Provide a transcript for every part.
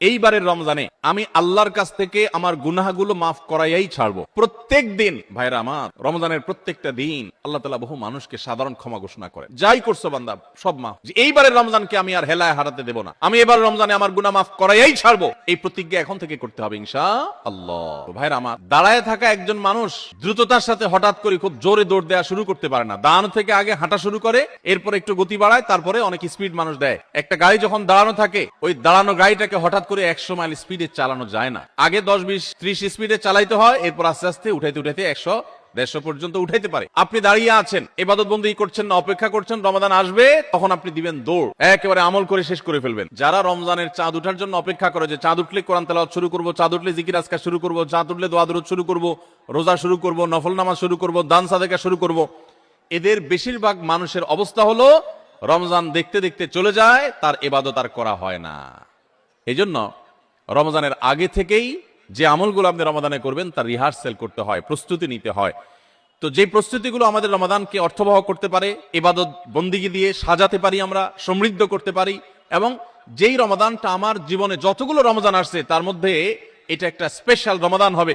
এইবারের রমজানে আমি আল্লাহর কাছ থেকে আমার গুনাহগুলো মাফ করাইয়াই ছাড়বো। প্রত্যেক দিন ভাইরা আমার, রমজানের প্রত্যেকটা দিন আল্লাহ তালা বহু মানুষকে সাধারণ ক্ষমা ঘোষণা করে। যাই করছ বান্দা, সব মাফ। যে এইবারের রমজানকে আমি আর হেলায় হারাতে দেব না। আমি এবার রমজানে আমার গুনাহ মাফ করাইয়াই ছাড়বো। এই প্রতিজ্ঞা এখন থেকে করতে হবে ইনশা আল্লাহ ভাইরা আমার, দাঁড়ায় থাকা একজন মানুষ দ্রুততার সাথে হঠাৎ করে খুব জোরে দৌড় দেওয়া শুরু করতে পারে না। দাঁড়ানো থেকে আগে হাঁটা শুরু করে, এরপর একটু গতি বাড়ায়, তারপরে অনেক স্পিড মানুষ দেয়। একটা গাড়ি যখন দাঁড়ানো থাকে, ওই দাঁড়ানো গাড়িটাকে হঠাৎ করে একশো মাইল স্পিডে চালানো যায় না। আগে দশ বিশ ত্রিশ স্পিডে চালাইতে হয়, এরপর আস্তে আস্তে উঠাইতে উঠাইতে একশো দেড়শো পর্যন্ত উঠাইতে পারে। আপনি দাঁড়িয়ে আছেন এবাদত বন্দী করছেন না, অপেক্ষা করছেন, রমাদান আসবে, তখন আপনি দিবেন দৌড়। একেবারে আমল করে শেষ করে ফেলবেন। যারা রমজানের চাঁদ উঠার জন্য অপেক্ষা করে যে চাঁদ উঠলে কোরআন তেলাওয়াত শুরু করব, চাঁদ উঠলে জিকির আজকা শুরু করব, চাঁদ উঠলে দোয়া শুরু করব, রোজা শুরু করব, নফল নামাজ শুরু করব, দান সাদেকা শুরু করব, এদের বেশিরভাগ মানুষের অবস্থা হলো, রমজান দেখতে দেখতে চলে যায়, তার এবাদত আর করা হয় না। এই জন্য রমজানের আগে থেকেই যে আমলগুলো আপনি রমাদানে করবেন তার রিহার্সেল করতে হয়, প্রস্তুতি নিতে হয়। তো যে প্রস্তুতিগুলো আমাদের রমাদানকে অর্থবহ করতে পারে এবাদত বন্দিগি দিয়ে সাজাতে পারি আমরা, সমৃদ্ধ করতে পারি, এবং যেই রমাদানটা আমার জীবনে যতগুলো রমজান আসছে, তার মধ্যে এটা একটা স্পেশাল রমাদান হবে।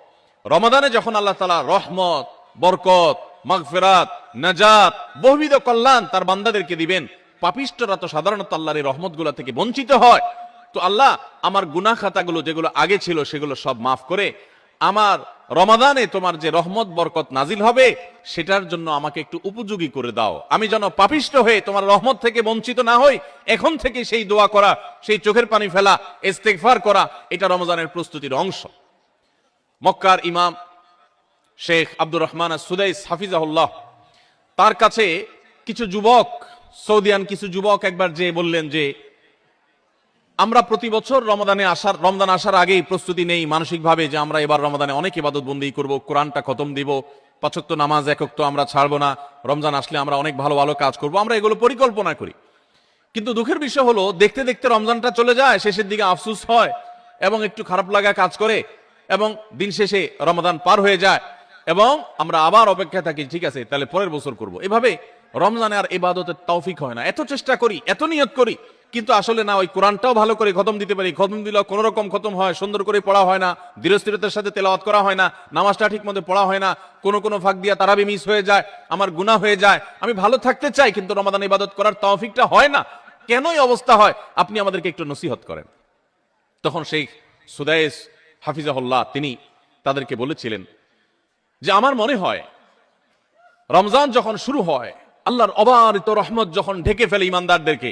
রমাদানে যখন আল্লাহ তালা রহমত, বরকত, মাগফেরাত, নাজাত, বহুবিধ কল্যাণ তার বান্দাদেরকে দিবেন পাপিষ্টরা তো সাধারণত আল্লাহর এই রহমতগুলো থেকে বঞ্চিত হয়। তো আল্লাহ আমার গুনা খাতাগুলো যেগুলো আগে ছিল সেগুলো সব মাফ করে আমার রমাদানে তোমার যে রহমত, বরকত নাজিল হবে সেটার জন্য আমাকে একটু উপযোগী করে দাও। আমি যেন পাপিষ্ট হয়ে তোমার রহমত থেকে বঞ্চিত না হই, এখন থেকে সেই দোয়া করা, সেই চোখের পানি ফেলা, ইস্তেগফার করা, এটা রমজানের প্রস্তুতির অংশ। মক্কার ইমাম শেখ আব্দুর রহমান সুদাইস হাফিজাহুল্লাহ। তার কাছে কিছু যুবক, সৌদিয়ান কিছু যুবক একবার যে বললেন যে, আমরা প্রতি বছর রমদানে আসার রমদান আসার আগেই প্রস্তুতি নেই মানসিকভাবে যে আমরা এবার রমদানে অনেক ইবাদত বন্দি করব, কোরআনটা খতম দিব পাঁচক্ত নামাজ একক তো আমরা ছাড়বো না, রমজান আসলে আমরা অনেক ভালো ভালো কাজ করব, আমরা এগুলো পরিকল্পনা করি। কিন্তু দুঃখের বিষয় হলো, দেখতে দেখতে রমজানটা চলে যায়, শেষের দিকে আফসুস হয় এবং একটু খারাপ লাগা কাজ করে। এবং দিন শেষে রমাদান পার হয়ে যায় এবং আমরা আবার অপেক্ষায় থাকি, ঠিক আছে, তাহলে পরের বছর করব। এভাবে রমজানে আর ইবাদতের তৌফিক হয় না। এত চেষ্টা করি, এত নিয়ত করি, কিন্তু আসলে না, ওই কোরআনটাও ভালো করে খতম দিতে পারি। খতম দিলেও কোনো রকম খতম হয়, সুন্দর করে পড়া হয় না, ধীরস্থিরতার সাথে তেলাওয়াত করা হয় না, নামাজটা ঠিক মতো পড়া হয় না, কোনো কোনো ফাঁক দিয়া তারাবি মিস হয়ে যায়, আমার গুনাহ হয়ে যায়। আমি ভালো থাকতে চাই, কিন্তু রমাদান ইবাদত করার তৌফিকটা হয় না। কেনই অবস্থা হয়? আপনি আমাদেরকে একটু নসিহত করেন। তখন সেই সুদায়েস হাফিজাহুল্লাহ, তিনি তাদেরকে বলেছিলেন যে আমার মনে হয় রমজান যখন শুরু হয়, আল্লাহর অবারিত রহমত যখন ঢেকে ফেলে ইমানদারদেরকে,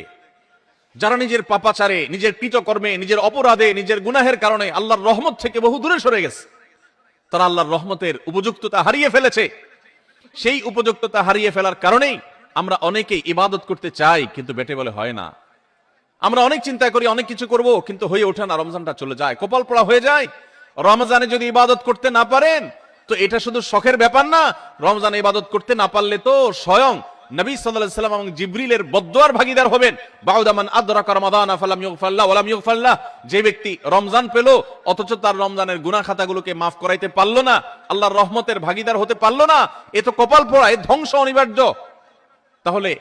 যারা নিজের পাপাচারে, নিজের কৃতকর্মে, নিজের অপরাধে, নিজের গুনাহের কারণে আল্লাহর রহমত থেকে বহু দূরে সরে গেছে, তারা আল্লাহর রহমতের উপযুক্ততা হারিয়ে ফেলেছে। সেই উপযুক্ততা হারিয়ে ফেলার কারণেই আমরা অনেকেই ইবাদত করতে চাই, কিন্তু বেটে বলে হয় না। আমরা অনেক চিন্তা করি, অনেক কিছু করব, কিন্তু হয়ে ওঠে না, রমজানটা চলে যায় কপাল পড়া হয়ে যায়। রমজানে যদি ইবাদত করতে না পারেন, তো এটা শুধু শখের ব্যাপার না, রমজানে ইবাদত করতে না পারলে তো স্বয়ং নবী সাল্লাম এবং জিবরিলের বদদুয়ার ভাগীদার হবেন। বাউদামান যে ব্যক্তি রমজান পেল, অথচ তার রমজানের গুনাহ খাতাগুলোকে মাফ করাইতে পারল না, আল্লাহর রহমতের ভাগীদার হতে পারল না, এ তো কপাল পোড়ায় ধ্বংস অনিবার্য। তাহলে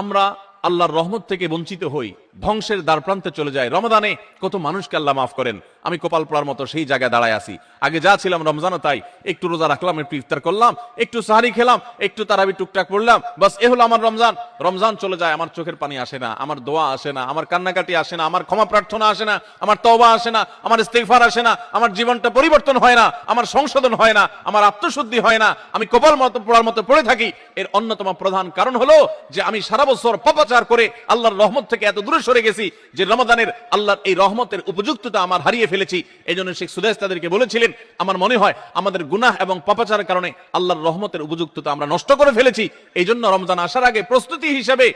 আমরা আল্লাহর রহমত থেকে বঞ্চিত হই। ধ্বংসের দ্বার প্রান্তে চলে যায়। রমদানে কত মানুষকে আল্লাহ মাফ করেন। আমি কপাল পড়ার মতো সেই জায়গায় দাঁড়ায় আছি। আগে যা ছিলাম রমজানও তাই। একটু রোজা রাখলাম, একটু ইফতার করলাম, একটু সাহারি খেলাম, একটু তারাবি, টুকটাক পড়লাম। বাস, এ হলো আমার রমজান। রমজান চলে যায়, আমার চোখের পানি আসে না, আমার দোয়া আসে না, আমার কান্নাকাটি আসে না, আমার ক্ষমা প্রার্থনা আসে না, আমার তওবা আসে না, আমার ইস্তেগফার আসে না, আমার জীবনটা পরিবর্তন হয় না, আমার সংশোধন হয় না, আমার আত্মশুদ্ধি হয় না, আমি কপাল মতো পড়ার মতো পড়ে থাকি। এর অন্যতম প্রধান কারণ হলো যে আমি সারা বছর পাপাচার করে আল্লাহর রহমত থেকে এত দূরে সরে গেছি যে রমাদানের আল্লাহর এই রহমতের উপযুক্ততা আমার হারিয়ে ফেলেছি। এই জন্য শেখ সুদেশ তাদেরকে বলেছিলেন, আমার মনে হয় আমাদের গুনাহ এবং পাপাচারের কারণে আল্লাহর রহমতের উপযুক্ততা আমরা নষ্ট করে ফেলেছি। এই জন্য রমজান আসার আগে প্রস্তুতি হিসেবে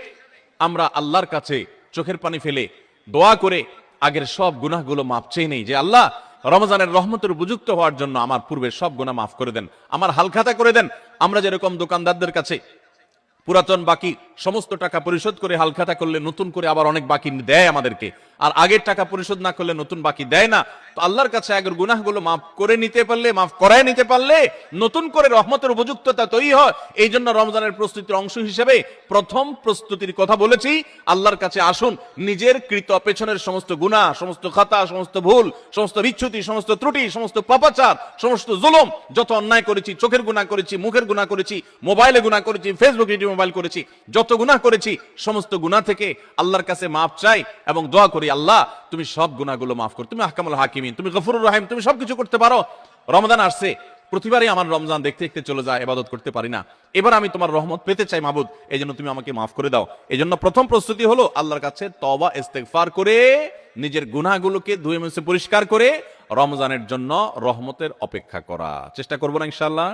আমরা আল্লাহর কাছে চোখের পানি ফেলে দোয়া করে আগের সব গুনাহগুলো মাপ চেয়ে নেই যে, আল্লাহ, রমজানের রহমতের উপযুক্ত হওয়ার জন্য আমার পূর্বের সব গুনাহ মাফ করে দেন, আমার হালখাতা করে দেন। আমরা যেরকম দোকানদারদের কাছে পুরাতন বাকি সমস্ত টাকা পরিশোধ করে হালখাতা করলে নতুন করে আবার অনেক বাকি দেয় আমাদেরকে। আর আগের টাকা পরিশোধ না করলে নতুন বাকি দেয় না। তো আল্লাহর কাছে আগের গুনাহগুলো মাফ করে নিতে পারলে, মাফ করায় নিতে পারলে নতুন করে রহমতের উপযুক্ততা তৈরি হয়। এই জন্য রমজানের প্রস্তুতির অংশ হিসেবে প্রথম প্রস্তুতির কথা বলেছি, আল্লাহর কাছে আসুন, নিজের কৃত পেছনের সমস্ত গুনাহ, সমস্ত খাতা, সমস্ত ভুল, সমস্ত বিচ্ছুতি, সমস্ত ত্রুটি, সমস্ত পাপাচার, সমস্ত জুলম, যত অন্যায় করেছি, চোখের গুনাহ করেছি, মুখের গুনাহ করেছি, মোবাইলে গুনাহ করেছি ফেসবুক মোবাইল করেছি, যত গুনাহ করেছি, সমস্ত গুনাহ থেকে আল্লাহর কাছে মাফ চাই এবং দোয়া করি আল্লাহ, তুমি সব গুনাহগুলো মাফ করো। তুমি আহকামুল হাকিমিন, তুমি গফুরুর রহিম, তুমি সবকিছু করতে পারো। রমজান আসছে, প্রতিবারই আমার রমজান দেখতে দেখতে চলে যায় এবাদত করতে পারি না। এবার আমি তোমার রহমত পেতে চাই মাবুদ এই জন্য তুমি আমাকে মাফ করে দাও। এই জন্য প্রথম প্রস্তুতি হলো আল্লাহর কাছে তবা ইস্তেগফার করে, নিজের গুনাহগুলোকে ধুয়ে মুছে পরিষ্কার করে, রমজানের জন্য রহমতের অপেক্ষা করা। চেষ্টা করব না ইনশাআল্লাহ?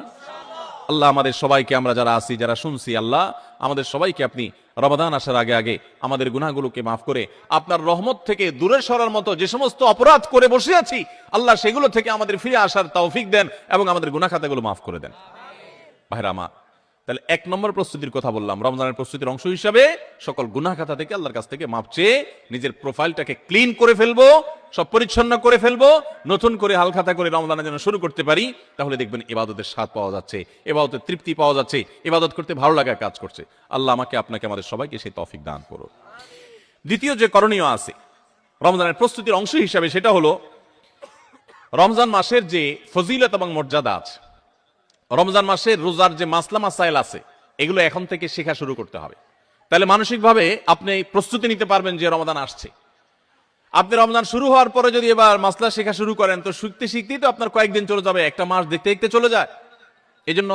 আল্লাহ আমাদের সবাইকে, আমরা যারা আছি, যারা শুনছি, আল্লাহ আমাদের সবাইকে আপনি রমাদান আসার আগে আগে আমাদের গুনাহগুলোকে মাফ করে, আপনার রহমত থেকে দূরে সরার মতো যে সমস্ত অপরাধ করে বসে আছি, আল্লাহ সেগুলো থেকে আমাদের ফিরে আসার তৌফিক দেন এবং আমাদের গুনাহ খাতাগুলো মাফ করে দেন। ভাইরা আমার তাহলে এক নম্বর প্রস্তুতির কথা বললাম। রমজানের প্রস্তুতির অংশ হিসাবে সকল গুনাহ খাতা থেকে আল্লাহর কাছ থেকে মাপ চেয়ে নিজের প্রোফাইলটাকে ক্লিন করে ফেলব, সব পরিচ্ছন্ন করে ফেলব, নতুন করে হালখাতা করে রমজানের জন্য শুরু করতে পারি, তাহলে দেখবেন এবাদতের স্বাদ পাওয়া যাচ্ছে এবাদতের তৃপ্তি পাওয়া যাচ্ছে এবাদত করতে ভালো লাগার কাজ করছে। আল্লাহ আমাকে, আপনাকে, আমাদের সবাইকে সেই তৌফিক দান করো দ্বিতীয় যে করণীয় আছে, রমজানের প্রস্তুতির অংশ হিসাবে সেটা হলো, রমজান মাসের যে ফজিলত এবং মর্যাদা আছে রমজান মাসে রোজার যে মাসলা মাসাইল আছে, এগুলো এখন থেকে শেখা শুরু করতে হবে। তাহলে মানসিকভাবে আপনি প্রস্তুতি নিতে পারবেন যে রমজান আসছে। আপনি রমজান শুরু হওয়ার পরে যদি এবার মাসলা শেখা শুরু করেন, তো শিখতে শিখতেই তো আপনার কয়েকদিন চলে যাবে, একটা মাস দেখতে দেখতে চলে যায়। এই জন্য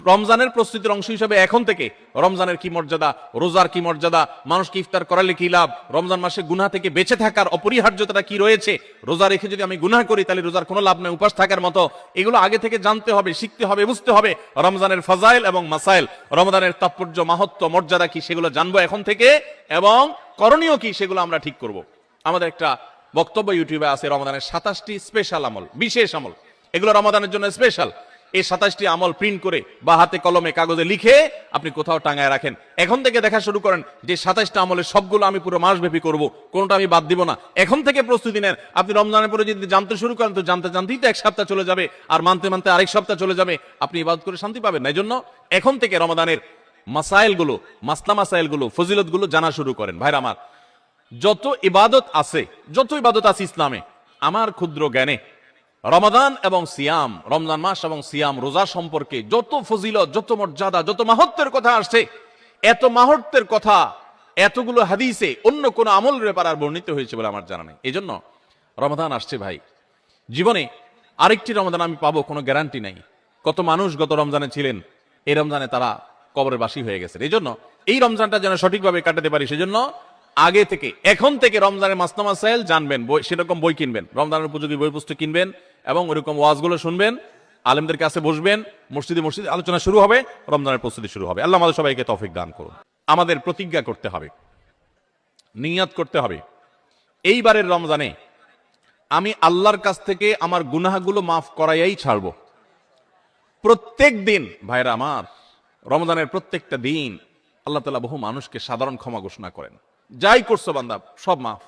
রমজানের প্রস্তুতির অংশ হিসেবে এখন থেকে রমজানের কি মর্যাদা, রোজার কি মর্যাদা, মানুষকে ইফতার করালে কি লাভ, রমজান মাসে গুনাহ থেকে বেঁচে থাকার অপরিহার্যতাটা কি রয়েছে, রোজা রেখে যদি আমি গুনাহ করি তাহলে রোজার কোনো লাভ নেই, উপাস থাকার মতো। এগুলো আগে থেকে জানতে হবে, শিখতে হবে, বুঝতে হবে। রমজানের ফাজাইল এবং মাসাইল, রমজানের তাৎপর্য, মাহাত্ম, মর্যাদা কি সেগুলো জানব এখন থেকে এবং করণীয় কি সেগুলো আমরা ঠিক করব। আমাদের একটা বক্তব্য ইউটিউবে আছে, রমজানের সাতাশটি স্পেশাল আমল, বিশেষ আমল। এগুলো রমাদানের জন্য স্পেশাল এই সাতাশটি আমল প্রিন্ট করে বা হাতে কলমে কাগজে লিখে আপনি কোথাও টাঙায় রাখেন। এখন থেকে দেখা শুরু করেন যে সাতাশটা আমলের সবগুলো আমি পুরো মাসব্যাপী করব, কোনটা আমি বাদ দিব না। এখন থেকে প্রস্তুতি নেন। আপনি রমজানের পরে যদি জানতে শুরু করেন, তো জানতে জানতেই তো এক সপ্তাহ চলে যাবে আর মানতে মানতে আরেক সপ্তাহ চলে যাবে। আপনি ইবাদত করে শান্তি পাবেন। না এই জন্য এখন থেকে রমাদানের মাসাইলগুলো, মাসলা মাসাইলগুলো, ফজিলতগুলো জানা শুরু করেন। ভাইরা আমার, যত ইবাদত আছে, যত ইবাদত আছে ইসলামে, আমার ক্ষুদ্র জ্ঞানে রমাদান এবং সিয়াম, রমজান মাস এবং সিয়াম রোজা সম্পর্কে যত ফজিলত, যত মর্যাদা, যত মাহত্বের কথা আসছে, এত মাহত্বের কথা, এতগুলো হাদিসে অন্য কোন আমল ব্যাপার আর বর্ণিত হয়েছে বলে আমার জানা নেই। এই জন্য রমাদান আসছে ভাই। জীবনে আরেকটি রমাদান আমি পাবো, কোনো গ্যারান্টি নাই। কত মানুষ গত রমজানে ছিলেন, এই রমজানে তারা কবরের বাসী হয়ে গেছে এই জন্য এই রমজানটা যেন সঠিকভাবে কাটাতে পারি, সেজন্য আগে থেকে, এখন থেকে রমজানের মাসনামা সাহেল জানবেন, বই, সেরকম বই কিনবেন। রমজানের উপযোগী বই পুস্তক কিনবেন এবং ওইরকম ওয়াজগুলো শুনবেন, আলেমদের কাছে বসবেন, মসজিদে মসজিদে আলোচনা শুরু হবে, রমজানের প্রস্তুতি শুরু হবে। আল্লাহ আমাদের সবাইকে তৌফিক দান করুন। আমাদের প্রতিজ্ঞা করতে হবে, নিয়াত করতে হবে। এইবারের রমজানে আমি আল্লাহর কাছ থেকে আমার গুনাহগুলো মাফ করাইয়াই ছাড়বো। প্রত্যেক দিন, ভাইরা আমার, রমজানের প্রত্যেকটা দিন আল্লাহ তালা বহু মানুষকে সাধারণ ক্ষমা ঘোষণা করেন। যাই করছ বান্দা, সব মাফ।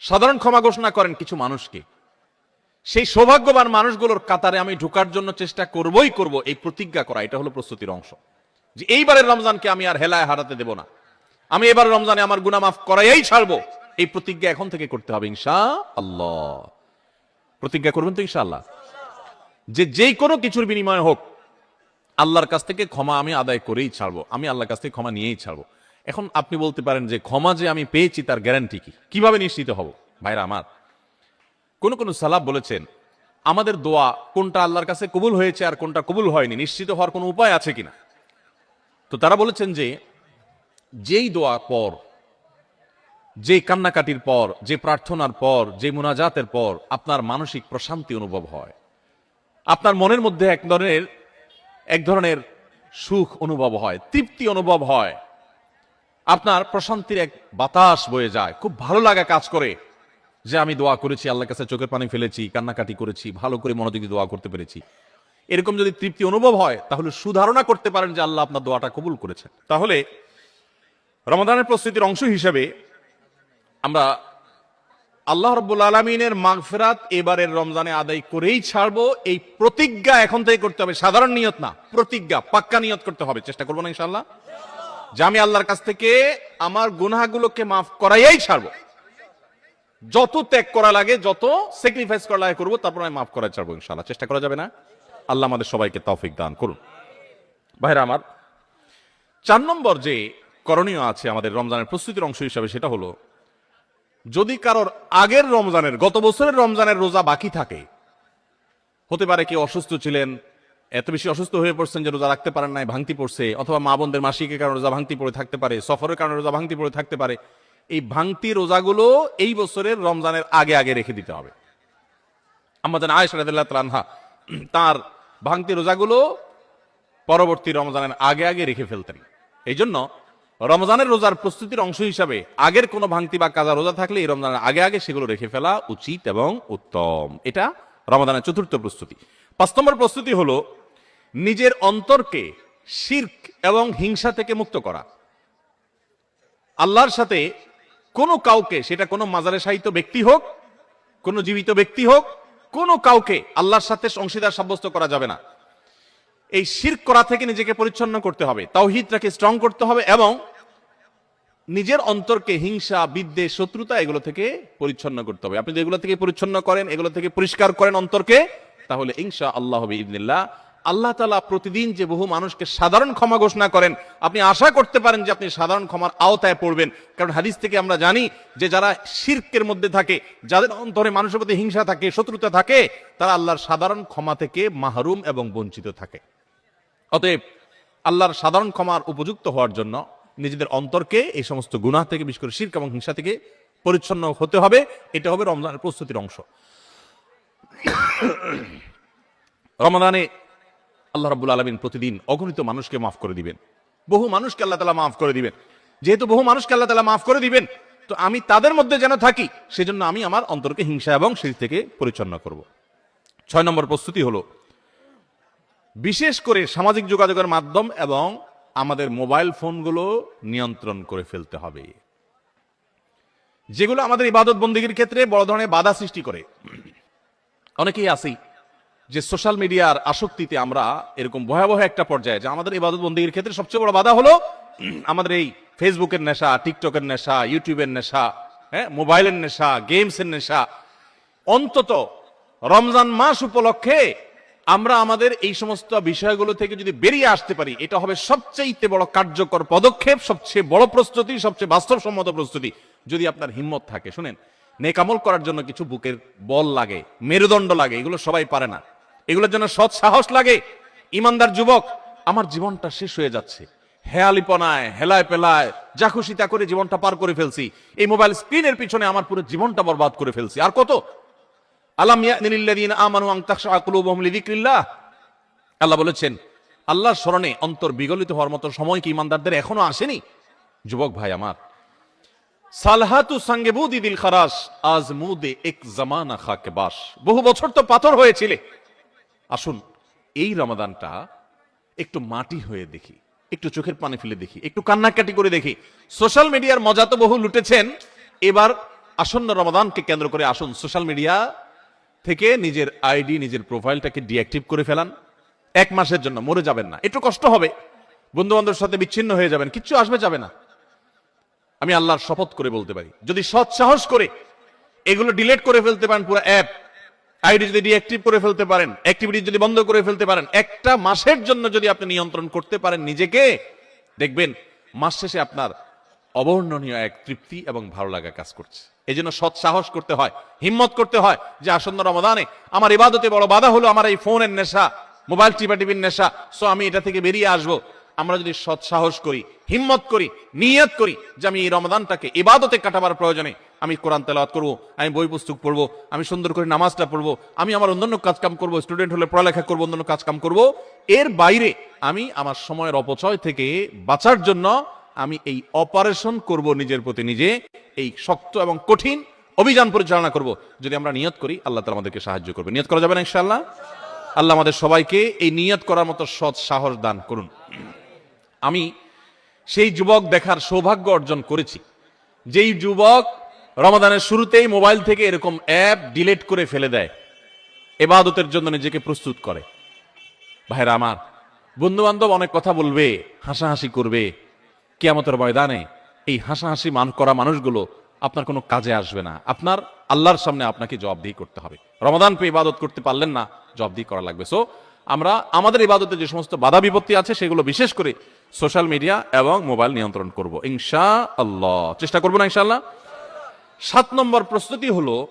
সাধারণ ক্ষমা ঘোষণা করেন কিছু মানুষকে। সেই সৌভাগ্যবান মানুষগুলোর কাতারে আমি ঢোকার জন্য চেষ্টা করবই করব, এই প্রতিজ্ঞা করা, এটা হলো প্রস্তুতির অংশ। যে এইবারের রমজানকে আমি আর হেলায় হারাতে দেব না। আমি এবার রমজানে আমার গুনাহ মাফ করাই ছাড়বো। এই প্রতিজ্ঞা এখন থেকে করতে হবে ইনশা আল্লাহ প্রতিজ্ঞা করবেন তো, ইনশাআল্লাহ। যে যেই কোনো কিছুর বিনিময় হোক, আল্লাহর কাছ থেকে ক্ষমা আমি আদায় করেই ছাড়বো। আমি আল্লাহর কাছ থেকে ক্ষমা নিয়েই ছাড়বো। এখন আপনি বলতে পারেন যে ক্ষমা যে আমি পেয়েছি তার গ্যারান্টি কি? কীভাবে নিশ্চিত হব? ভাইরা আমার, কোন কোন সালাব বলেছেন, আমাদের দোয়া কোনটা আল্লাহর কাছে কবুল হয়েছে আর কোনটা কবুল হয়নি, নিশ্চিত হওয়ার কোনো উপায় আছে কিনা? তো তারা বলেছেন যে, যেই দোয়া পর, যে কান্নাকাটির পর, যে প্রার্থনার পর, যে মোনাজাতের পর আপনার মানসিক প্রশান্তি অনুভব হয়। আপনার মনের মধ্যে এক ধরনের এক ধরনের সুখ অনুভব হয়, তৃপ্তি অনুভব হয়। আপনার প্রশান্তির এক বাতাস বয়ে যায়। খুব ভালো লাগা কাজ করে যে আমি দোয়া করেছি, আল্লাহর কাছে চোখের পানি ফেলেছি, কান্নাকাটি করেছি, ভালো করে মনোযোগী দোয়া করতে পেরেছি। এরকম যদি তৃপ্তি অনুভব হয়, তাহলে সুধারণা করতে পারেন যে আল্লাহ আপনার দোয়াটা কবুল করেছেন। তাহলে রমাদানের প্রস্তুতির অংশ হিসেবে আমরা আল্লাহ রব্বুল আলমিনের মাগফেরাত এবারের রমজানে আদায় করেই ছাড়বো। এই প্রতিজ্ঞা এখন থেকে করতে হবে। সাধারণ নিয়ত না, প্রতিজ্ঞা, পাক্কা নিয়ত করতে হবে। চেষ্টা করব না ইনশাল্লাহ যে আমি আল্লাহর কাছ থেকে আমার গুনাহগুলোকে মাফ করাইয়াই ছাড়বো। যত ত্যাগ করা লাগে, যত স্যাক্রিফাইস করা লাগে করব, তারপর আমি মাফ করা ছাড়বো ইনশাল্লাহ চেষ্টা করা যাবে না? আল্লাহ আমাদের সবাইকে তৌফিক দান করুন। ভাইরা আমার, চার নম্বর যে করণীয় আছে আমাদের রমজানের প্রস্তুতির অংশ হিসাবে সেটা হলো, যদি কারোর আগের রমজানের, গত বছরের রমজানের রোজা বাকি থাকে, হতে পারে কেউ অসুস্থ ছিলেন এত বেশি অসুস্থ হয়ে পড়ছেন যে রোজা রাখতে পারেন নাই, ভাঙতি পড়ছে, অথবা মা বোনদের মাসিকের কারণে রোজা ভাঙতি পড়ে থাকতে পারে, সফরের কারণে রোজা ভাঙতি পড়ে থাকতে পারে, এই ভাঙতি রোজাগুলো এই বছরের রমজানের আগে আগে রেখে দিতে হবে। আমাদের আয়েশ রাদিল্লাহ তাআলা তার ভাঙতি রোজাগুলো পরবর্তী রমজানের আগে আগে রেখে ফেলতেন। এই জন্য রমজানের রোজার প্রস্তুতির অংশ হিসাবে আগের কোনো ভাঙতি বা কাজা রোজা থাকলে এই রমজানের আগে আগে সেগুলো রেখে ফেলা উচিত এবং উত্তম। এটা রমজানের চতুর্থ প্রস্তুতি। পাঁচ নম্বর প্রস্তুতি হলো নিজের অন্তরকে শির্ক এবং হিংসা থেকে মুক্ত করা। আল্লাহর সাথে কোনো কাউকে, সেটা কোনো মাজারে সাহিত্য ব্যক্তি হোক, কোনো জীবিত ব্যক্তি হোক, কোনো কাউকে আল্লাহর সাথে অংশীদার সাব্যস্ত করা যাবে না। এই শির করা থেকে নিজেকে পরিচ্ছন্ন করতে হবে, তাওহিদটাকে স্ট্রং করতে হবে এবং নিজের অন্তরকে হিংসা, বিদ্বেষ, শত্রুতা এগুলো থেকে পরিচ্ছন্ন করতে হবে। আপনি যদি এগুলো থেকে পরিচ্ছন্ন করেন, এগুলো থেকে পরিষ্কার করেন অন্তরকে, তাহলে ইনশা আল্লাহ হবে ইদনিল্লাহ আল্লাহ তালা প্রতিদিন যে বহু মানুষকে সাধারণ ক্ষমা ঘোষণা করেন, আপনি আশা করতে পারেন যে আপনি সাধারণ ক্ষমার আওতায় পড়বেন। কারণ হাদিস থেকে আমরা জানি যে যারা শির্কের মধ্যে থাকে, যাদের অন্তরে মানুষের প্রতি হিংসা থাকে, শত্রুতা থাকে, তারা আল্লাহর সাধারণ ক্ষমা থেকে মাহরুম এবং বঞ্চিত থাকে। অতএব আল্লাহর সাধারণ ক্ষমার উপযুক্ত হওয়ার জন্য নিজেদের অন্তরকে এই সমস্ত গুনাহ থেকে, বিশেষ করে শির্ক এবং হিংসা থেকে পরিচ্ছন্ন হতে হবে। এটা হবে রমজানের প্রস্তুতির অংশ। রমাদানে আল্লাহ রাব্বুল আলমিন প্রতিদিন অগণিত মানুষকে মাফ করে দিবেন। বহু মানুষকে আল্লাহ তালা মাফ করে দিবেন। যেহেতু বহু মানুষকে আল্লাহ তালা মাফ করে দিবেন, তো আমি তাদের মধ্যে যেন থাকি, সেজন্য আমি আমার অন্তরকে হিংসা এবং শির থেকে পরিচ্ছন্ন করব। ছয় নম্বর প্রস্তুতি হলো, বিশেষ করে সামাজিক যোগাযোগের মাধ্যম এবং আমাদের মোবাইল ফোনগুলো নিয়ন্ত্রণ করে ফেলতে হবে। যেগুলো আমাদের ইবাদত বন্দীগীর ক্ষেত্রে বড় ধরনের বাধা সৃষ্টি করে। অনেকেই আছি যে সোশ্যাল মিডিয়ার আসক্তিতে আমরা এরকম ভয়াবহ একটা পর্যায়ে যে আমাদের ইবাদত বন্দীগীর ক্ষেত্রে সবচেয়ে বড় বাধা হলো আমাদের এই ফেসবুকের নেশা, টিকটকের নেশা, ইউটিউবের নেশা হ্যাঁ মোবাইলের নেশা, গেমসের নেশা। অন্তত রমজান মাস উপলক্ষে আমরা আমাদের এই সমস্ত বিষয়গুলো থেকে যদি বেরিয়ে আসতে পারি, এটা হবে সবচেয়ে বড় কার্যকর পদক্ষেপ, সবচেয়ে বড় প্রস্তুতি, সবচেয়ে বাস্তবসম্মত প্রস্তুতি, যদি আপনার হিম্মত থাকে। শুনেন নেকামল করার জন্য কিছু বুকের বল লাগে, মেরুদণ্ড লাগে, এগুলো সবাই পারে না। এগুলোর জন্য সৎ সাহস লাগে। ইমানদার যুবক, আমার জীবনটা শেষ হয়ে যাচ্ছে। হেয়ালিপনায় হেলায় পেলায় যা খুশি তা করে জীবনটা পার করে ফেলছি। এই মোবাইল স্ক্রিনের পিছনে আমার পুরো জীবনটা বরবাদ করে ফেলছি। আর কত? আল্লাহ বলেছেন, আল্লাহর স্মরণে অন্তর বিগলিত হওয়ার মতো সময় কি ইমানদারদের এখনও আসেনি? যুবক ভাই আমার, সালহাতু সঙ্গে বুদি দিল খারাস আজ মুদে এক জামানা খাকে বাস। বহু বছর তো পাথর হয়েছিলে। আসুন, এই রমাদানটা একটু মাটি হয়ে দেখি, একটু চোখের পানি ফেলে দেখি, একটু কান্নাকাটি করে দেখি। সোশ্যাল মিডিয়ার মজা তো বহু লুটেছেন। এবার আসন্ন রমাদানকে কেন্দ্র করে আসুন সোশ্যাল মিডিয়া থেকে নিজের আইডি নিজের প্রোফাইলটাকে ডিঅ্যাক্টিভ করে ফেলান। এক মাসের জন্য, মরে যাবেন না। একটু কষ্ট হবে। বন্ধু বান্ধবের সাথে বিচ্ছিন্ন হয়ে যাবেন, কিচ্ছু আসবে যাবে না। আমি আল্লাহর শপথ করে বলতে পারি, যদি সৎ সাহস করে এগুলো ডিলেট করে ফেলতে পারেন পুরো অ্যাপ আইডি যদি ডিঅ্যাক্টিভ করে ফেলতে পারেন অ্যাক্টিভিটি যদি বন্ধ করে ফেলতে পারেন, একটা মাসের জন্য যদি আপনি নিয়ন্ত্রণ করতে পারেন নিজেকে, দেখবেন মাস শেষে আপনার অবর্ণনীয় এক তৃপ্তি এবং ভালো লাগা কাজ করছে। এই জন্য সৎ সাহস করতে হয়, হিম্মত করতে হয় যে আসন্ন রমাদানে আমার ইবাদতে বড় বাধা হলো আমার এই ফোনের নেশা, মোবাইল টিপা টিপির নেশা। সো আমি এটা থেকে বেরিয়ে আসব। আমরা যদি সৎ সাহস করি, হিম্মত করি, নিয়ত করি যে আমি এই রমাদানটাকে ইবাদতে কাটাবার প্রয়োজনে আমি কোরআন তেলাওয়াত করব, আমি বই পুস্তক পড়ব, আমি সুন্দর করে নামাজটা পড়ব, আমি আমার অন্যান্য কাজ কাম করব স্টুডেন্ট হলে পড়ালেখা করব, অন্যান্য কাজ কাম করব, এর বাইরে আমি আমার সময়ের অপচয় থেকে বাঁচার জন্য আমি এই অপারেশন করব নিজের প্রতি নিজে, এই শক্ত এবং কঠিন অভিযান পরিচালনা করব। যদি আমরা নিয়ত করি, আল্লাহ তালা আমাদেরকে সাহায্য করবে। নিয়ত করা যাবে না ইনশাআল্লাহ? আল্লাহ আমাদের সবাইকে এই নিয়ত করার মতো সৎ সাহস দান করুন। আমি সেই যুবক দেখার সৌভাগ্য অর্জন করেছি। যেই যুবক রমাদানের শুরুতেই মোবাইল থেকে এরকম অ্যাপ ডিলিট করে ফেলে দেয়, এবাদতের জন্য নিজেকে প্রস্তুত করে। ভাইরা আমার বন্ধু বান্ধব অনেক কথা বলবে, হাসাহাসি করবে। কেয়ামতের ময়দানে এই হাসাহাসি মান করা মানুষগুলো আপনার কোনো কাজে আসবে না। আপনার আল্লাহর সামনে আপনাকে জবাবদিহি করতে হবে। রমাদান পেয়ে ইবাদত করতে পারলেন না, জবাবদিহি করা লাগবে। সো আমরা আমাদের ইবাদতে যে সমস্ত বাধা বিপত্তি আছে, সেগুলো বিশেষ করে সোশ্যাল মিডিয়া এবং মোবাইল নিয়ন্ত্রণ করব। ইনশা আল্লাহ চেষ্টা করব না ইনশাআল্লাহ? সাত নম্বর প্রস্তুতি হলো,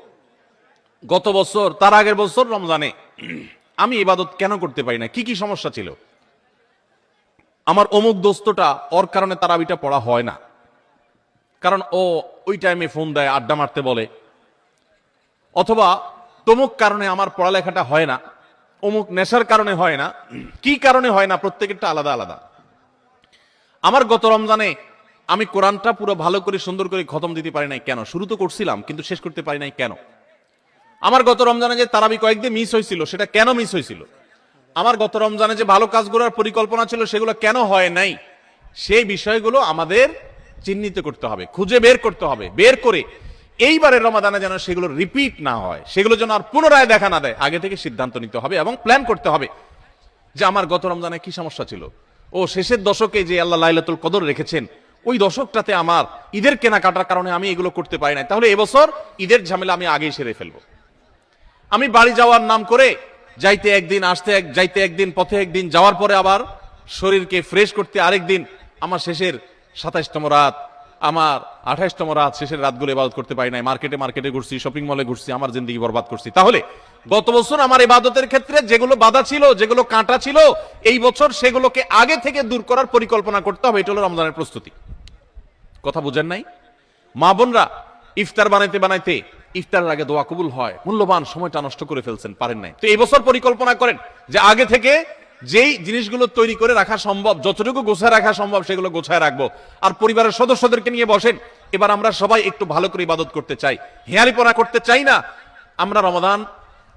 গত বছর, তার আগের বছর রমজানে আমি ইবাদত কেন করতে পারি না? কি কি সমস্যা ছিল? আমার অমুক দোস্তটা, ওর কারণে তারাবিটা পড়া হয় না। কারণ ও ওই টাইমে ফোন দেয়, আড্ডা মারতে বলে। অথবা তমুক কারণে আমার পড়ালেখাটা হয় না। অমুক নেশার কারণে হয় না, কি কারণে হয় না, প্রত্যেকেরটা আলাদা আলাদা। আমার গত রমজানে আমি কোরআনটা পুরো ভালো করে, সুন্দর করে খতম দিতে পারি নাই কেন? শুরু তো করছিলাম, কিন্তু শেষ করতে পারি নাই কেন? আমার গত রমজানে যে তারাবি কয়েকদিন মিস হয়েছিল, সেটা কেন মিস হয়েছিল? আমার গত রমজানে যে ভালো কাজগুলোর পরিকল্পনা ছিল, সেগুলো কেন হয় নাই? সেই বিষয়গুলো আমাদের চিহ্নিত করতে হবে, খুঁজে বের করতে হবে, বের করে এইবারের রমাদানে যেন সেগুলো রিপিট না হয়, সেগুলো যেন আর পুনরায় দেখা না দেয়, আগে থেকে সিদ্ধান্ত নিতে হবে এবং প্ল্যান করতে হবে যে আমার গত রমজানে কি সমস্যা ছিল। ও, শেষের দশকে যে আল্লাহ লাইলাতুল কদর রেখেছেন, ওই দশকটাতে আমার ঈদের কেনাকাটার কারণে আমি এগুলো করতে পারি নাই। তাহলে এবছর ঈদের ঝামেলা আমি আগেই সেরে ফেলব। আমি বাড়ি যাওয়ার নাম করে যাইতে একদিন, আসতে এক, যাইতে একদিন, পথে একদিন, যাওয়ার পরে আবার শরীরকে ফ্রেশ করতে আরেক দিন আমার শেষের সাতাইশতম রাত আমার আঠাইশতম রাত শেষের রাতগুলো ইবাদত করতে পারি নাই। মার্কেটে মার্কেটে ঘুরছি শপিং মলে ঘুরছি, আমার জিন্দগি বরবাদ করছি। তাহলে গত বছর আমার ইবাদতের ক্ষেত্রে যেগুলো বাধা ছিল, যেগুলো কাঁটা ছিল, এই বছর সেগুলোকে আগে থেকে দূর করার পরিকল্পনা করতে হবে, এটা হলো রমজানের প্রস্তুতি। কথা বুঝেন নাই? মা বোনরা ইফতার বানাইতে বানাইতে, ইফতারের আগে দোয়া কবুল হয়, মূল্যবান সময়টা নষ্ট করে ফেলছেন, পারেন নাই। তো এই বছর পরিকল্পনা করেন যে আগে থেকে যেই জিনিসগুলো তৈরি করে রাখা সম্ভব, যতটুকু গোছায় রাখা সম্ভব, সেগুলো গোছায় রাখব। আর পরিবারের সদস্যদেরকে নিয়ে বসেন, এবার আমরা সবাই একটু ভালো করে ইবাদত করতে চাই। হেয়ালিপনা করতে চাই না। আমরা রমাদান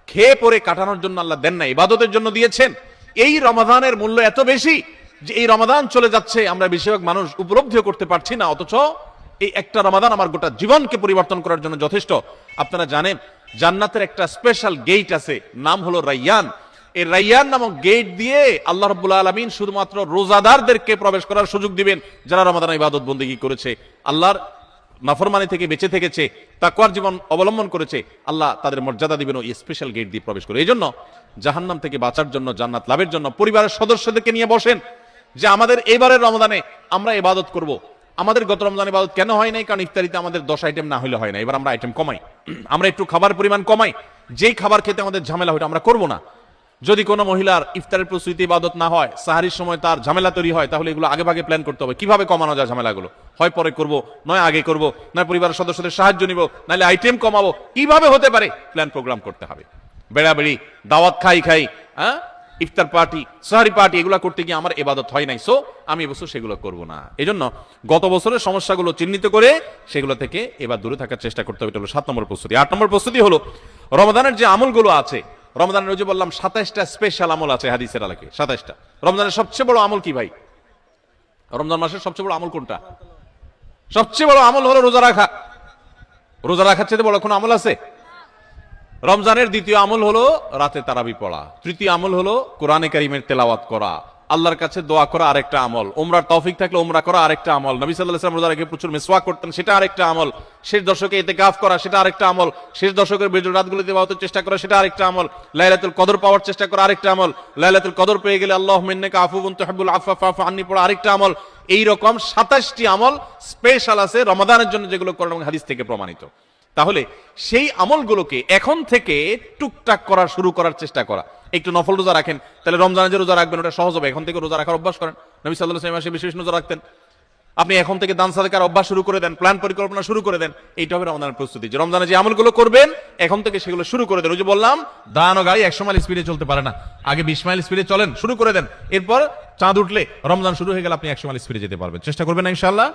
খেয়ে পরে কাটানোর জন্য আল্লাহ দেন না, ইবাদতের জন্য দিয়েছেন। এই রমাদানের মূল্য এত বেশি যে এই রমাদান চলে যাচ্ছে, আমরা বেশিরভাগ মানুষ উপলব্ধিও করতে পারছি না, অথচ এই একটা রমাদান আমার গোটা জীবনকে পরিবর্তন করার জন্য যথেষ্ট। আপনারা জানেন, জান্নাতের একটা স্পেশাল গেট আছে, নাম হলো রাইয়ান। এই রাইয়ান নামক গেট দিয়ে আল্লাহ রব্বুল আলমিন শুধুমাত্র রোজাদারদেরকে প্রবেশ করার সুযোগ দিবেন, যারা রমাদান ইবাদত বন্দিগি করেছে। আল্লাহর নাফরমানি থেকে বেঁচে থেকেছে তাকুয়ার জীবন অবলম্বন করেছে, আল্লাহ তাদের মর্যাদা দিবেন ওই স্পেশাল গেট দিয়ে প্রবেশ করে। এই জন্য জাহান্নাম থেকে বাঁচার জন্য, জান্নাত লাভের জন্য পরিবারের সদস্যদেরকে নিয়ে বসেন যে আমাদের এবারের রমদানে আমরা ইবাদত করব। আমাদের গত রমজান ইবাদত কেন হয় নাই? কারণ ইফতারিতে আমাদের দশ আইটেম না হলে হয় না। এবার আমরা আইটেম কমাই। আমরা একটু খাবার পরিমাণ কমাই। যেই খাবার খেতে আমাদের ঝামেলা হয় আমরা করব না। যদি কোনো মহিলার ইফতারের প্রস্তুতি ইবাদত না হয়, সাহারির সময় তার ঝামেলা তৈরি হয়, তাহলে এগুলো আগে ভাগে প্ল্যান করতে হবে। কীভাবে কমানো যায় ঝামেলাগুলো? হয় পরে করব, নয় আগে করব, নয় পরিবারের সদস্যদের সাহায্য নিব, নাহলে আইটেম কমাবো। কীভাবে হতে পারে? প্ল্যান প্রোগ্রাম করতে হবে। বেড়াবেড়ি, দাওয়াত খাই খাই হ্যাঁ? ইফতার পার্টি সাহারি পার্টি এগুলো করতে গিয়ে আমার এবাদত হয় নাই। সো আমি এবছর সেগুলো করব না। এই জন্য গত বছরের সমস্যাগুলো চিহ্নিত করে সেগুলো থেকে এবার দূরে থাকার চেষ্টা করতে হবে। এটা হলো সাত নম্বর প্রস্তুতি। আট নম্বর প্রস্তুতি হলো রমদানের যে আমলগুলো আছে রমজানের রোজে বললাম, সাতাইশটা স্পেশাল আমল আছে হাদিসের আলোকে, সাতাইশটা। রমজানের সবচেয়ে বড় আমল কি ভাই? রমজান মাসের সবচেয়ে বড় আমল কোনটা? সবচেয়ে বড় আমল হলো রোজা রাখা। রোজা রাখার চেয়ে বড় কোনো আমল আছে? রমজানের দ্বিতীয় আমল হলো রাতে তারাবি পড়া। তৃতীয় আমল হলো কোরআনে কারিমের তেলাওয়াত করা। আল্লাহর কাছে দোয়া করা আরেকটা আমল। ওমরার তৌফিক থাকলে ওমরা করা আরেকটা আমল। নবী সাল্লাহ রোজা রেখে প্রচুর মেসওয়াক করতেন, সেটা আরেকটা আমল। শেষ দশকে এতে গাফ করা, সেটা আরেকটা আমল। শেষ দশকের বেজর রাতগুলিতে পাওয়ার চেষ্টা করা, সেটা আরেকটা আমল। লাইলাতুল কদর পাওয়ার চেষ্টা করা আরেকটা আমল। লাইলাতুল কদর পেয়ে গেলে আল্লাহ মিন্নাকা আফুবুন তুহিব্বুল আফা ফাফু আন্নি পড়া আরেকটা আমল। এই রকম 27টি আমল স্পেশাল আছে রমাদানের জন্য যেগুলো করেন এবং হাদিস থেকে প্রমাণিত। তাহলে সেই আমলগুলোকে এখন থেকে টুকটাক করা শুরু করার চেষ্টা করা। একটু নফল রোজা রাখেন, তাহলে রমজানে যে রোজা রাখবেন ওটা সহজ হবে। এখন থেকে রোজা রাখার অভ্যাস করেন। নবী সাল্লাহ সাল্লাম মাসে বেশি বেশি রোজা রাখতেন। আপনি এখন থেকে দান সাদাকার অভ্যাস শুরু করে দেন প্ল্যান পরিকল্পনা শুরু করে দেন, এইটা হবে রমজানের প্রস্তুতি। যে রমজানে যে আমলগুলো করবেন, এখন থেকে সেগুলো শুরু করে দেন। ওই যে বললাম, দান ও গাড়ি একশো মাইল স্পিডে চলতে পারে না। আগে বিশ মাইল স্পিডে চলেন, শুরু করে দেন। এরপর চাঁদ উঠলে রমজান শুরু হয়ে গেলে আপনি একশো মাইল স্পিডে যেতে পারবেন। চেষ্টা করবেন ইনশাল্লাহ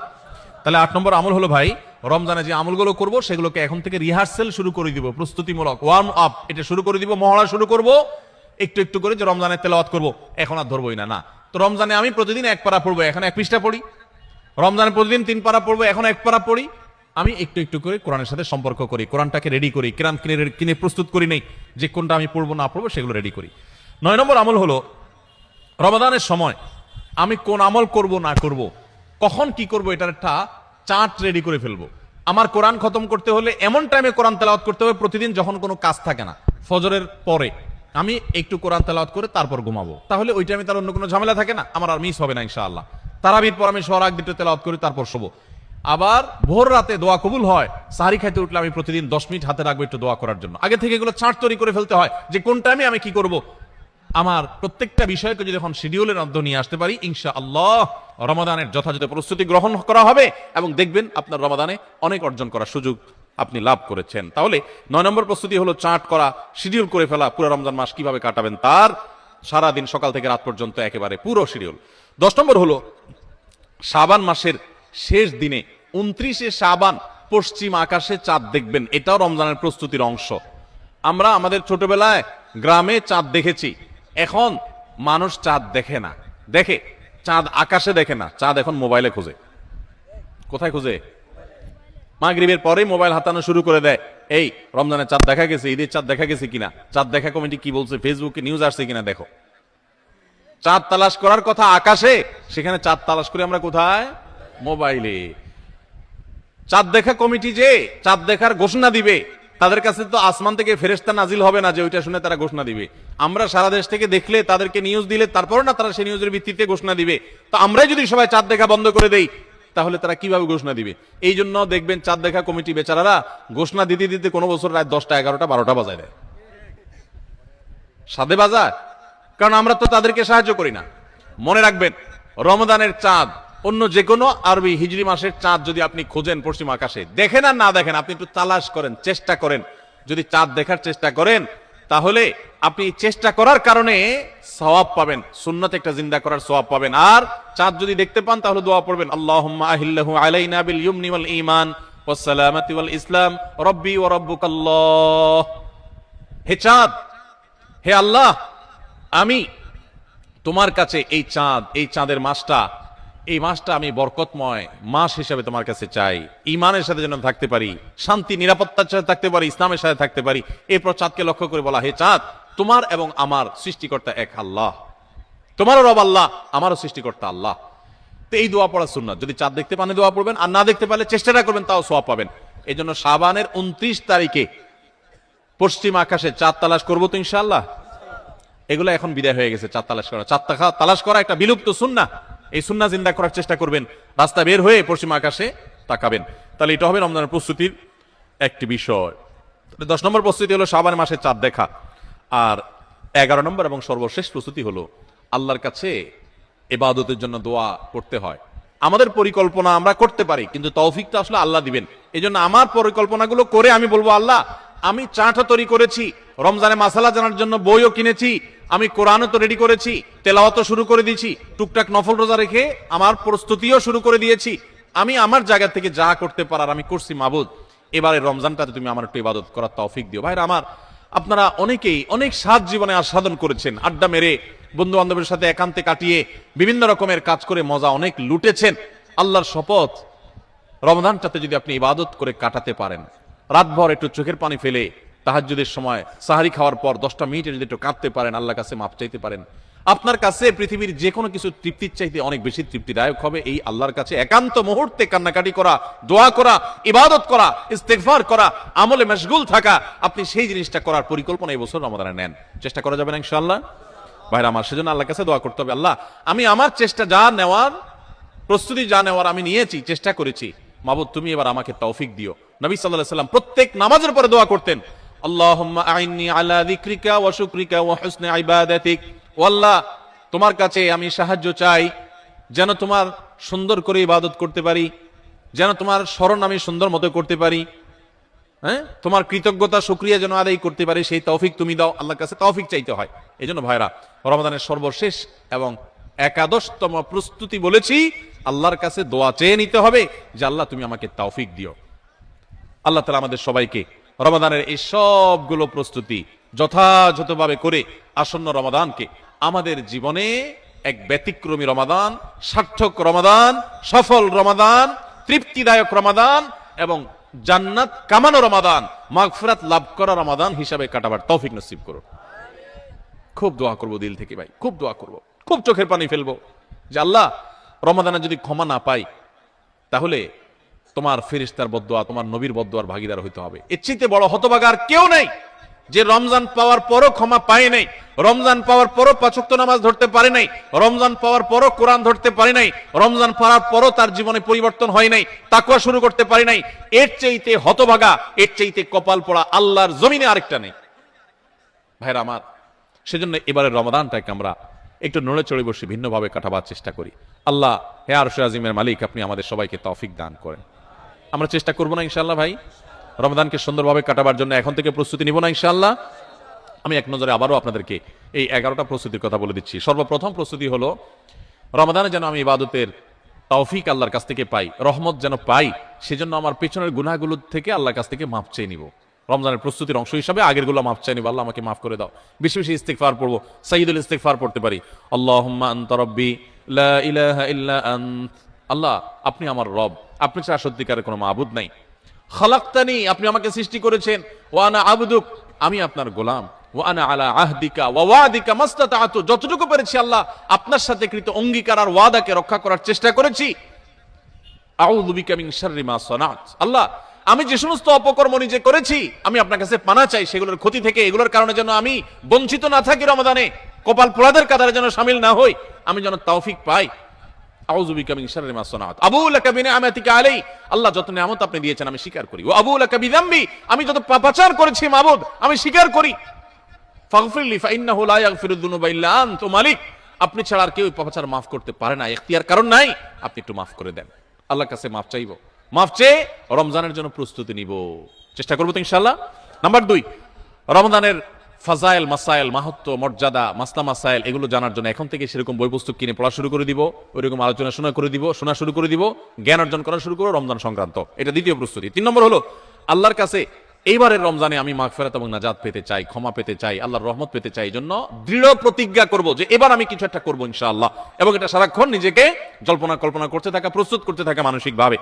তাহলে আট নম্বর আমল হলো ভাই, রমজানে যে আমলগুলো করব, সেগুলোকে এখন থেকে রিহার্সেল শুরু করে দিব, প্রস্তুতিমূলক ওয়ার্ম আপ এটা শুরু করে দিব, মহড়া শুরু করব, একটু একটু করে যে রমজানের তেলাওয়াত করব, এখন আর ধরবই না না। তো রমজানে আমি প্রতিদিন এক পারা পড়ব, এখন এক পৃষ্ঠা পড়ি। রমজানে প্রতিদিন তিন পারা পড়ব, এখন এক পারা পড়ি। আমি একটু একটু করে কোরআনের সাথে সম্পর্ক করি, কোরআনটাকে রেডি করি কোরআন কিনে কিনে প্রস্তুত করি নেই, যে কোনটা আমি পড়ব, না পড়ব, সেগুলো রেডি করি। নয় নম্বর আমল হলো রমাদানের সময় আমি কোন আমল করব, না করব কখন কি করব এটার একটা চার্ট রেডি করে ফেলব। আমার কোরআন খতম করতে হলে এমন টাইমে কোরআন তেলাওয়াত করতে হবে প্রতিদিন যখন কোনো কাজ থাকে না, ফজরের পরে। আমি একটু কোরআন তেলাওয়াত করে তারপর ঘুমাবো। তাহলে ওই টাইমে তার অন্য কোনো ঝামেলা থাকে না? আমার আর মিস হবে না ইনশাআল্লাহ। তারাবির পর আমি আগ দুটো তেলাওয়াত করি, তারপর শোবো। আবার ভোর রাতে দোয়া কবুল হয়, সাহারি খাইতে উঠলে আমি প্রতিদিন দশ মিনিট হাতে রাখব একটু দোয়া করার জন্য। আগে থেকে এগুলো চার্ট তৈরি করে ফেলতে হয় যে কোন টাইমে আমি কি করব। আমার প্রত্যেকটা বিষয়কে যদি এখন শিডিউলের মধ্যে নিয়ে আসতে পারি ইনশা আল্লাহ রমাদানের যথাযথ প্রস্তুতি গ্রহণ করা হবে এবং দেখবেন আপনার রমাদানে অনেক অর্জন করার সুযোগ আপনি লাভ করেছেন। তাহলে নয় নম্বর প্রস্তুতি হলো চার্ট করা শিডিউল করে ফেলা, পুরো রমজান মাস কীভাবে কাটাবেন তার সারা দিন সকাল থেকে রাত পর্যন্ত একেবারে পুরো শিডিউল দশ নম্বর হলো সাবান মাসের শেষ দিনে উনত্রিশে সাবান পশ্চিম আকাশে চাঁদ দেখবেন। এটাও রমজানের প্রস্তুতির অংশ। আমরা আমাদের ছোটবেলায় গ্রামে চাঁদ দেখেছি। এখন মানুষ চাঁদ দেখে না। দেখে, চাঁদ আকাশে দেখে না, চাঁদ এখন মোবাইলে খোঁজে। কোথায় খোঁজে? মাগরিবের পরেই মোবাইল হাতানো শুরু করে দেয়। এই রমজানের চাঁদ দেখা গেছে, ঈদের চাঁদ দেখা গেছে কিনা? চাঁদ দেখা কমিটি কি বলছে? ফেসবুকে নিউজ আসছে কিনা দেখো। চাঁদ তালাশ করার কথা আকাশে, সেখানে চাঁদ তালাশ করে আমরা কোথায়? মোবাইলে। চাঁদ দেখা কমিটি যে, চাঁদ দেখার ঘোষণা দিবে। তাদের কাছে তো আসমান থেকে ফেরেস্তা নাজিল হবে না যে ওইটা শুনে তারা ঘোষণা দিবে। আমরা সারা দেশ থেকে দেখলে তাদেরকে নিউজ দিলে তারপরে না তারা সেই নিউজের ভিত্তিতে ঘোষণা দিবে। তো আমরাই যদি সবাই চাঁদ দেখা বন্ধ করে দেই, তাহলে তারা কীভাবে ঘোষণা দিবে? এই জন্য দেখবেন চাঁদ দেখা কমিটি বেচারারা ঘোষণা দিতে দিতে কোনো বছর রাত দশটা, এগারোটা, বারোটা বাজায় দেয়। সাদে বাজার? কারণ আমরা তো তাদেরকে সাহায্য করি না। মনে রাখবেন রমদানের চাঁদ অন্য যে কোনো আরবি হিজরি মাসের চাঁদ যদি আপনি খোঁজেন পশ্চিম আকাশে, দেখেন আর না দেখেন, আপনি একটু তালাশ করেন, চেষ্টা করেন। যদি চাঁদ দেখার চেষ্টা করেন, তাহলে আপনি চেষ্টা করার কারণে সওয়াব পাবেন, সুন্নত একটা জিন্দা করার সওয়াব পাবেন। আর চাঁদ যদি দেখতে পান, তাহলে দোয়া পড়বেন, আল্লাহুম্মা ইসলাম, রব্বি ওয়া রাব্বুকাল্লাহ। হে চাঁদ, হে আল্লাহ, আমি তোমার কাছে এই চাঁদ, এই চাঁদের মাসটা এই মাসটা আমি বরকতময় মাস হিসেবে তোমার কাছে চাই। ইমানের সাথে যেন থাকতে পারি, শান্তি, নিরাপত্তার সাথে থাকতে পারি, ইসলামের সাথে থাকতে পারি। এরপর চাঁদকে লক্ষ্য করে বলা, হে চাঁদ, তোমার এবং আমার সৃষ্টিকর্তা এক আল্লাহ। তোমারও রব আল্লাহ, আমারও সৃষ্টিকর্তা আল্লাহ। তো এই দোয়া পড়া সুন্নাত। যদি চাঁদ দেখতে পানে দোয়া পড়বেন, আর না দেখতে পারলে চেষ্টাটা করবেন, তাও সোয়া পাবেন। এই জন্য সাবানের উনত্রিশ তারিখে পশ্চিম আকাশে চাঁদ তালাশ করব তো ইনশাল্লাহ এগুলো এখন বিদায় হয়ে গেছে, চাঁদ তালাশ করা। চাঁদ তালাশ করা একটা বিলুপ্ত সুন্না এই সুন্না জিন্দা করার চেষ্টা করবেন। রাস্তা বের হয়ে পশ্চিম আকাশে তাকাবেন। তাহলে এটা হবে রমজানের প্রস্তুতির একটি বিষয়। দশ নম্বর প্রস্তুতি হলো সাবান মাসে চাঁদ দেখা। আর এগারো নম্বর এবং সর্বশেষ প্রস্তুতি হলো আল্লাহর কাছে এবাদতের জন্য দোয়া করতে হয়। আমাদের পরিকল্পনা আমরা করতে পারি, কিন্তু তৌফিকটা আসলে আল্লাহ দিবেন। এই আমার পরিকল্পনাগুলো করে আমি বলব, আল্লাহ, আমি চাটা তৈরি করেছি, রমজানে মাসালা জানার জন্য বইও কিনেছি আমি কোরআনও তো রেডি করেছি, তেলাওয়াতও শুরু করে দিয়েছি, টুকটাক নফল রোজা রেখে আমার প্রস্তুতিও শুরু করে দিয়েছি। আমি আমার জায়গা থেকে যা করতে পারার আমি করছি মাবুদ। এবারে রমজানটাতে তুমি আমার একটু ইবাদত করার তৌফিক দিও। ভাইরা আমার, আপনারা অনেকেই অনেক সাত জীবনে আস্বাদন করেছেন, আড্ডা মেরে বন্ধু বান্ধবের সাথে একান্তে কাটিয়ে, বিভিন্ন রকমের কাজ করে মজা অনেক লুটেছেন। আল্লাহর শপথ, রমজানটাতে যদি আপনি ইবাদত করে কাটাতে পারেন, রাতভর একটু চোখের পানি ফেলে তাহাজ্জুদের সময় সাহারি খাওয়ার পর দশটা মিনিটে যদি একটু কাঁদতে পারেন আল্লাহ কাছে মাপ চাইতে পারেন। আপনার কাছে পৃথিবীর যে কোনো কিছু তৃপ্তির চাইতে অনেক বেশি তৃপ্তিদায়ক হবে। এই আল্লাহর কাছে একান্ত মুহূর্তে কান্নাকাটি করা, দোয়া করা, ইবাদত করা, ইস্তেগফার করা, আমলে মশগুল থাকা, আপনি সেই জিনিসটা করার পরিকল্পনা এই বছর রমাদানে নেন। চেষ্টা করা যাবে না ইনশাআল্লাহ? ভাইরা, আমার সেজন্য আল্লাহর কাছে দোয়া করতে হবে। আল্লাহ, আমি আমার চেষ্টা যা নেওয়ার, প্রস্তুতি যা নেওয়ার আমি নিয়েছি, চেষ্টা করেছি। মাবুদ, তুমি এবার আমাকে তৌফিক দিও। নবী আলাইহি সাল্লাম প্রত্যেক নামাজের পরে দোয়া করতেন। আল্লাহুম্মা আইন্নি আলা যিকরিকা ওয়া আল্লাহ, তোমার কাছে আমি সাহায্য চাই, যেন তোমার সুন্দর করে ইবাদত করতে পারি, যেন তোমার স্মরণ আমি সুন্দর মতো করতে পারি হ্যাঁ? তোমার কৃতজ্ঞতা, শুক্রিয়া যেন আদায় করতে পারি, সেই তৌফিক তুমি দাও, আল্লাহর কাছে তৌফিক চাইতে হয়। এই জন্য ভাইরা রমাদানের সর্বশেষ এবং একাদশতম প্রস্তুতি বলেছি, আল্লাহর কাছে দোয়া চেয়ে নিতে হবে যে আল্লাহ তুমি আমাকে তৌফিক দিও। আল্লাহ তালা আমাদের সবাইকে রমাদানের এই সবগুলো প্রস্তুতি যথাযথভাবে করে আসন্ন রমাদানকে আমাদের জীবনে এক ব্যতিক্রমী রমাদান, সার্থক রমাদান, সফল রমাদান, তৃপ্তিদায়ক রমাদান এবং জান্নাত কামানো রমাদান, মাগফিরাত লাভ করা রমাদান হিসাবে কাটাবার তৌফিক নসিব করো খুব দোয়া করব দিল থেকে ভাই, খুব দোয়া করব। খুব চোখের পানি ফেলব যে আল্লাহ, রমাদানে যদি ক্ষমা না পাই, তাহলে তোমার ফেরিস্তার বদোয়া তোমার নবীর বদোয়ার ভাগিদার হইতে হবে। এর চেয়ে বড় হতবাগার কেউ নেই যে রমজান পাওয়ার পরও ক্ষমা পায় নাই, রমজান পাওয়ার পরও পাচক্ত নামাজ ধরতে পারে নাই, রমজান পাওয়ার পরও কোরআন ধরতে পারে নাই, রমজান পাওয়ার পরও তার জীবনে পরিবর্তন হয় নাই তাকুয়া শুরু করতে পারে নাই, এর চাইতে হতভাগা, এর চাইতে কপাল পড়া আল্লাহর জমিনে আরেকটা নেই। ভাইরা আমার, সেজন্য এবারের রমাদানটাকে আমরা একটু নড়ে চড়ে বসে ভিন্নভাবে কাটাবার চেষ্টা করি। আল্লাহ, হে আরশে আজিমের মালিক, আপনি আমাদের সবাইকে তৌফিক দান করেন। আমরা চেষ্টা করব না ইনশাল্লাহ ভাই। রমদানকে সুন্দরভাবে কাটাবার জন্য এখন থেকে প্রস্তুতি নিব না ইনশাল্লাহ আমি এক নজরে আবারও আপনাদেরকে এই এগারোটা প্রস্তুতির কথা বলে দিচ্ছি। সর্বপ্রথম প্রস্তুতি হলো রমাদানে যেন আমি ইবাদতের তৌফিক আল্লাহর কাছ থেকে পাই, রহমত যেন পাই, সেজন্য আমার পেছনের গুনাহগুলো থেকে আল্লাহর কাছ থেকে মাপ চেয়ে নিব। রমজানের প্রস্তুতির অংশ হিসাবে আগেরগুলো মাপ চাই নিব। আল্লাহ আমাকে মাফ করে দাও। বেশি বেশি ইস্তেকফার পড়ব সাইদুল ইস্তেকফার পড়তে পারি। আল্লাহুম্মা আনতা রব্বি লা ইলাহা ইল্লা আন্ত আল্লাহ, আপনি আমার রব। আপনি ছাড়া সত্যিকারের কোনো মাবুদ নাই। খালাক্তানি, আপনি আমাকে সৃষ্টি করেছেন। ও ওয়ানা আবদুক, আমি আপনার গোলাম। আলা আহদিকা, ওয়া ওয়াদিকা যতটুকু পেরেছি আল্লাহ, আপনার সাথে কৃত অঙ্গীকার আর ওয়াদাকে রক্ষা করার চেষ্টা করেছি। আল্লাহ, আমি যে সমস্ত অপকর্ম নিজে করেছি, আমি আপনার কাছে পানা চাই, সেগুলোর ক্ষতি থেকে, এগুলোর কারণে যেন আমি বঞ্চিত না থাকি রমাদানে কপাল পোড়াদের কাতারে যেন সামিল না হই, আমি যেন তৌফিক পাই। আল্লাহ আপনি ছাড়া আর কেউ পাপাচার মাফ করতে পারে না। এখতিয়ার কারণ নাই, আপনি একটু মাফ করে দেন। আল্লাহর কাছে মাফ চাইব। মাফ চেয়ে রমজানের জন্য প্রস্তুতি নিব। চেষ্টা করব তো ইনশাল্লাহ নাম্বার দুই, রমজানের ফাজাইল, মাসাইল, মাহাত্ম, মর্যাদা, মাসলা, মাসাইল, এগুলো জানার জন্য এখন থেকে সেরকম বই পুস্তক কিনে পড়া শুরু করে দিব, ওইরকম আলোচনা শোনা করে দিব, শোনা শুরু করে দিব, জ্ঞান অর্জন করা শুরু করো, রমজান সংক্রান্ত। এটা দ্বিতীয় প্রস্তুতি। তিন নম্বর হলো, আল্লাহর কাছে এইবারের রমজানে আমি মাগফেরাত এবং নাজাত পেতে চাই, ক্ষমা পেতে চাই, আল্লাহর রহমত পেতে চাই জন্য দৃঢ় প্রতিজ্ঞা করব যে এবার আমি কিছু একটা করব ইনশাআল্লাহ। এবং এটা সারাক্ষণ নিজেকে জল্পনা কল্পনা করতে থাকা, প্রস্তুত করতে থাকা মানসিকভাবে।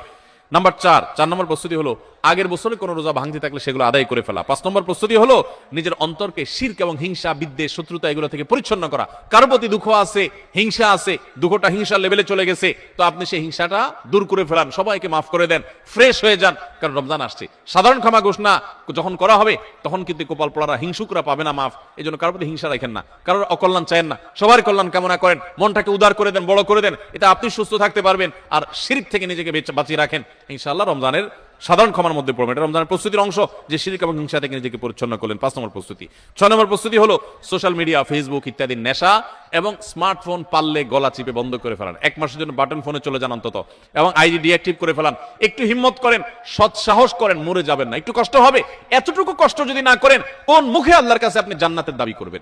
নাম্বার চার চার নম্বর প্রস্তুতি হলো, আগের বছরে কোনো রোজা ভাঙতে থাকলে সেগুলো আদায় করে ফেলা। পাঁচ নম্বর প্রস্তুতি হলো, নিজের অন্তরকে শির্ক এবং হিংসা, বিদ্বেষ, শত্রুতা এগুলো থেকে পরিচ্ছন্ন করা। কারও প্রতি দুঃখ আছে, হিংসা আছে, দুঃখটা হিংসা লেভেলে চলে গেছে, তো আপনি সেই হিংসাটা দূর করে ফেলান, সবাইকে মাফ করে দেন, ফ্রেশ হয়ে যান, কারণ রমজান আসছে। সাধারণ ক্ষমা ঘোষণা যখন করা হবে, তখন কিন্তু কোপাল পড়ারা হিংসুকরা পাবে না মাফ এই জন্য কারোর প্রতি হিংসা রাখেন না। কারোর অকল্যাণ চায়েন না, সবার কল্যাণ কামনা করেন, মনটাকে উদার করে দেন, বড় করে দেন এটা আপনি সুস্থ থাকতে পারবেন, আর শিরিক থেকে নিজেকে বাঁচিয়ে রাখেন। ইনশাআল্লাহ রমজানের সাধারণ ক্ষমার মধ্যে পড়বেন। এটা রমজানের প্রস্তুতির অংশ যে শিরিক এবং হিংসা থেকে নিজেকে পরিচ্ছন্ন করলেন। পাঁচ নম্বর প্রস্তুতি। ছয় নম্বর প্রস্তুতি হলো সোশ্যাল মিডিয়া, ফেসবুক ইত্যাদি নেশা এবং স্মার্টফোন পারলে গলা চিপে বন্ধ করে ফেলান। এক মাসের জন্য বাটন ফোনে চলে যান অন্তত। এবং আইডি ডিঅ্যাক্টিভ করে ফেলান। একটু হিম্মত করেন সৎ সাহস করেন, মরে যাবেন না। একটু কষ্ট হবে, এতটুকু কষ্ট যদি না করেন, কোন মুখে আল্লাহর কাছে আপনি জান্নাতের দাবি করবেন?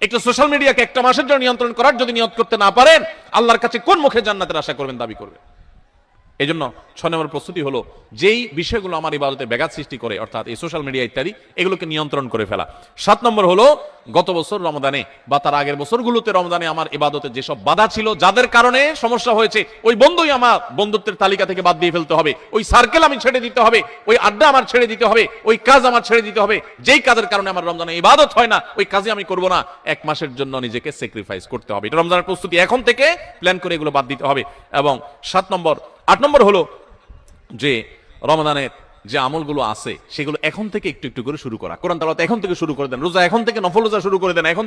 একটু সোশ্যাল মিডিয়াকে একটা মাসের জন্য নিয়ন্ত্রণ করার যদি নিয়ত করতে না পারেন, আল্লাহর কাছে কোন মুখে জান্নাতের আশা করবেন, দাবি করবেন? এই জন্য ছয় নম্বর প্রস্তুতি হলো, যেই বিষয়গুলো আমার ইবাদতে ব্যাঘাত সৃষ্টি করে, অর্থাৎ এই সোশ্যাল মিডিয়া ইত্যাদি, এগুলোকে নিয়ন্ত্রণ করে ফেলা। সাত নম্বর হলো, গত বছর রমদানে বা তার আগের বছরগুলোতে রমদানে আমার ইবাদতে যেসব বাধা ছিল, যাদের কারণে সমস্যা হয়েছে, ওই বন্ধুই আমার বন্ধুত্বের তালিকা থেকে বাদ দিয়ে ফেলতে হবে। ওই সার্কেল আমি ছেড়ে দিতে হবে, ওই আড্ডা আমার ছেড়ে দিতে হবে, ওই কাজ আমার ছেড়ে দিতে হবে। যেই কাজের কারণে আমার রমজানে ইবাদত হয় না, ওই কাজে আমি করব না। এক মাসের জন্য নিজেকে স্যাক্রিফাইস করতে হবে। এটা রমজানের প্রস্তুতি এখন থেকে প্ল্যান করে এগুলো বাদ দিতে হবে। এবং সাত নম্বর আট নম্বর হলো যে রমদানের যে আমলগুলো আছে, সেগুলো এখন থেকে একটু একটু করে শুরু করা। কোরআন তালাত এখন থেকে শুরু করে দেন, রোজা এখন থেকে নফল রোজা শুরু করে দেন, এখন থেকে